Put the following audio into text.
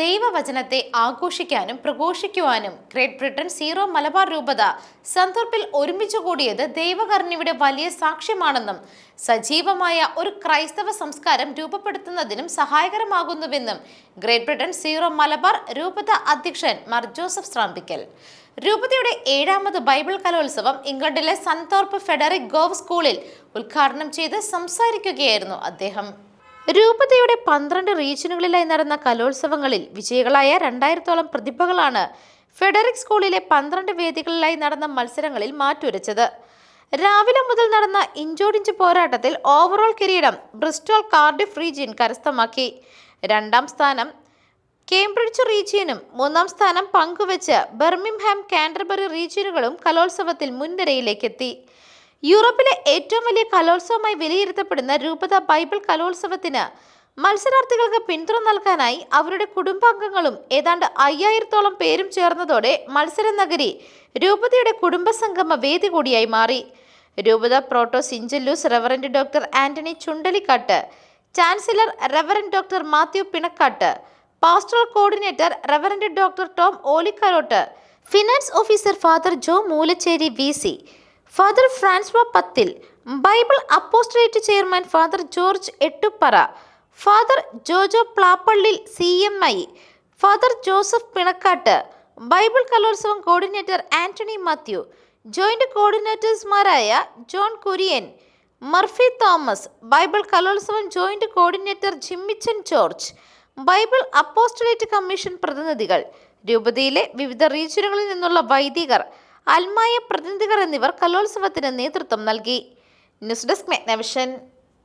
ദൈവവചനത്തെ ആഘോഷിക്കാനും പ്രഘോഷിക്കുവാനും ഗ്രേറ്റ് ബ്രിട്ടൻ സീറോ മലബാർ രൂപത സന്ദർഭിൽ ഒരുമിച്ചു കൂടിയത് ദൈവകർണിയുടെ വലിയ സാക്ഷ്യമാണെന്നും സജീവമായ ഒരു ക്രൈസ്തവ സംസ്കാരം രൂപപ്പെടുത്തുന്നതിനും സഹായകരമാകുന്നുവെന്നും ഗ്രേറ്റ് ബ്രിട്ടൻ സീറോ മലബാർ രൂപത അധ്യക്ഷൻ മാർ ജോസഫ് സ്രാമ്പിക്കൽ. രൂപതയുടെ ഏഴാമത് ബൈബിൾ കലോത്സവം ഇംഗ്ലണ്ടിലെ സന്തോർപ്പ് ഫെഡറിക് ഗോവ് സ്കൂളിൽ ഉദ്ഘാടനം ചെയ്ത് സംസാരിക്കുകയായിരുന്നു അദ്ദേഹം. രൂപതയുടെ പന്ത്രണ്ട് റീജിയനുകളിലായി നടന്ന കലോത്സവങ്ങളിൽ വിജയികളായ രണ്ടായിരത്തോളം പ്രതിഭകളാണ് ഫെഡറിക് സ്കൂളിലെ പന്ത്രണ്ട് വേദികളിലായി നടന്ന മത്സരങ്ങളിൽ മാറ്റുരച്ചത്. രാവിലെ മുതൽ നടന്ന ഇഞ്ചോടിഞ്ച് പോരാട്ടത്തിൽ ഓവറോൾ കിരീടം ബ്രിസ്റ്റോൾ കാർഡിഫ് റീജിയൻ കരസ്ഥമാക്കി. രണ്ടാം സ്ഥാനം കേംബ്രിഡ്ജ് റീജിയനും മൂന്നാം സ്ഥാനം പങ്കുവച്ച് ബെർമിംഹാം കാൻഡർബറി റീജിയനുകളും കലോത്സവത്തിൽ മുൻനിരയിലേക്കെത്തി. യൂറോപ്പിലെ ഏറ്റവും വലിയ കലോത്സവമായി വിലയിരുത്തപ്പെടുന്ന രൂപത ബൈബിൾ കലോത്സവത്തിന് മത്സരാർത്ഥികൾക്ക് പിന്തുണ നൽകാനായി അവരുടെ കുടുംബാംഗങ്ങളും ഏതാണ്ട് അയ്യായിരത്തോളം പേരും ചേർന്നതോടെ മത്സര നഗരി രൂപതയുടെ കുടുംബസംഗമ വേദി കൂടിയായി മാറി. രൂപത proto syncellus reverend doctor Antony Chundelikkat chancellor reverend doctor Mathew Pinakkat pastoral coordinator reverend doctor Tom Olikkarott finance officer father Jo Moolacheri V father François Pathil Bible apostolate chairman father George Ettupara father Jojo Plappallil C M I father Joseph Pinakkat Bible കലോത്സവം coordinator Antony Mathew joint കോർഡിനേറ്റേഴ്സ്മാരായ John Kurian Murphy Thomas Bible കലോത്സവം joint coordinator Jimmichan George Bible apostolate commission പ്രതിനിധികൾ രൂപതയിലെ വിവിധ റീജിയനുകളിൽ നിന്നുള്ള വൈദികർ അൽമായ പ്രതിനിധികൾ എന്നിവർ കലോത്സവത്തിന് നേതൃത്വം നൽകി. News desk Magnavision.